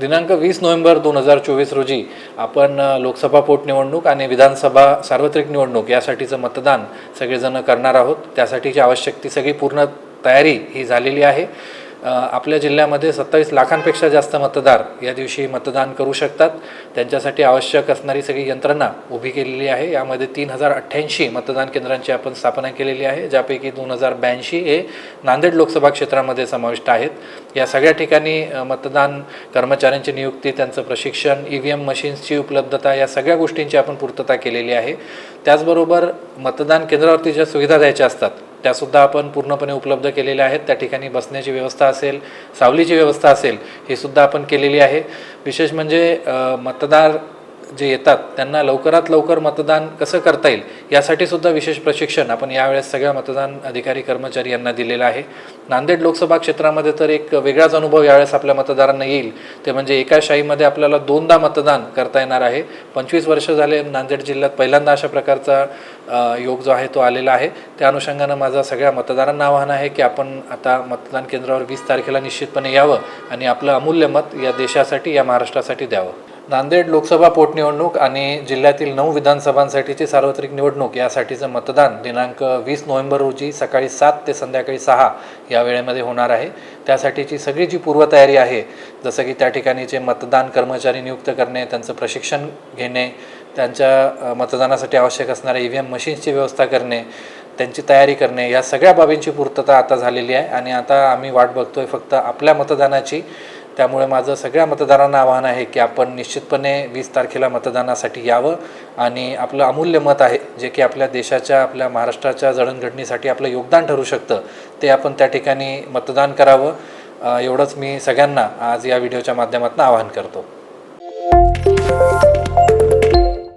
दिनांक वीस नोव्हेंबर दोन हजार चोवीस रोजी आपण लोकसभा पोटनिवडणूक आणि विधानसभा सार्वत्रिक निवडणूक यासाठीचं मतदान सगळेजण करणार आहोत. त्यासाठीची आवश्यक ती सगळी पूर्ण तयारी ही झालेली आहे. आपल्या जिल्ह्यामध्ये सत्तावीस लाखांपेक्षा जास्त मतदार या दिवशी मतदान करू शकतात. त्यांच्यासाठी आवश्यक असणारी सगळी यंत्रणा उभी केलेली आहे. यामध्ये तीन हजार अठ्ठ्याऐंशी मतदान केंद्रांची आपण स्थापना केलेली आहे ज्यापैकी दोन हजार ब्याऐंशी हे नांदेड लोकसभा क्षेत्रामध्ये समाविष्ट आहेत. या सगळ्या ठिकाणी मतदान कर्मचाऱ्यांची नियुक्ती त्यांचं प्रशिक्षण ई व्ही एम मशीन्सची उपलब्धता या सगळ्या गोष्टींची आपण पूर्तता केलेली आहे. त्याचबरोबर मतदान केंद्रावरती ज्या सुविधा द्यायच्या असतात त्यासुद्धा आपण पूर्णपणे उपलब्ध केलेल्या आहेत. त्या ठिकाणी बसण्याची व्यवस्था असेल सावलीची व्यवस्था असेल ही सुद्धा आपण केलेली आहे. विशेष म्हणजे मतदार जे येतात त्यांना लवकरात लवकर मतदान कसं करता येईल यासाठी सुद्धा विशेष प्रशिक्षण आपण यावेळेस सगळ्या मतदान अधिकारी कर्मचारी यांना दिलेलं आहे. नांदेड लोकसभा क्षेत्रामध्ये तर एक वेगळाच अनुभव यावेळेस आपल्या मतदारांना येईल. ते म्हणजे एका शाहीमध्ये आपल्याला दोनदा मतदान करता येणार आहे. पंचवीस वर्ष झाले नांदेड जिल्ह्यात पहिल्यांदा अशा प्रकारचा योग जो आहे तो आलेला आहे. त्या अनुषंगानं माझा सगळ्या मतदारांना आवाहन आहे की आपण आता मतदान केंद्रावर वीस तारखेला निश्चितपणे यावं आणि आपलं अमूल्य मत या देशासाठी या महाराष्ट्रासाठी द्यावं. नांदेड लोकसभा पोटनिवडणूक आणि जिल्ह्यातील नऊ विधानसभांसाठीची सार्वत्रिक निवडणूक यासाठीचं मतदान दिनांक वीस नोव्हेंबर रोजी सकाळी सात ते संध्याकाळी सहा या वेळेमध्ये होणार आहे. त्यासाठीची सगळी जी पूर्वतयारी आहे जसं की त्या ठिकाणीचे मतदान कर्मचारी नियुक्त करणे त्यांचं प्रशिक्षण घेणे त्यांच्या मतदानासाठी आवश्यक असणाऱ्या ई व्ही एम मशीन्सची व्यवस्था करणे त्यांची तयारी करणे या सगळ्या बाबींची पूर्तता आता झालेली आहे. आणि आता आम्ही वाट बघतोय फक्त आपल्या मतदानाची. त्यामुळे माझं सगळ्या मतदारांना आवाहन आहे की आपण निश्चितपणे वीस तारखेला मतदानासाठी यावं आणि आपलं अमूल्य मत आहे जे की आपल्या देशाच्या आपल्या महाराष्ट्राच्या जडणघडणीसाठी आपलं योगदान ठरू शकतं ते आपण त्या ठिकाणी मतदान करावं. एवढंच मी सगळ्यांना आज या व्हिडिओच्या माध्यमातून आवाहन करतो.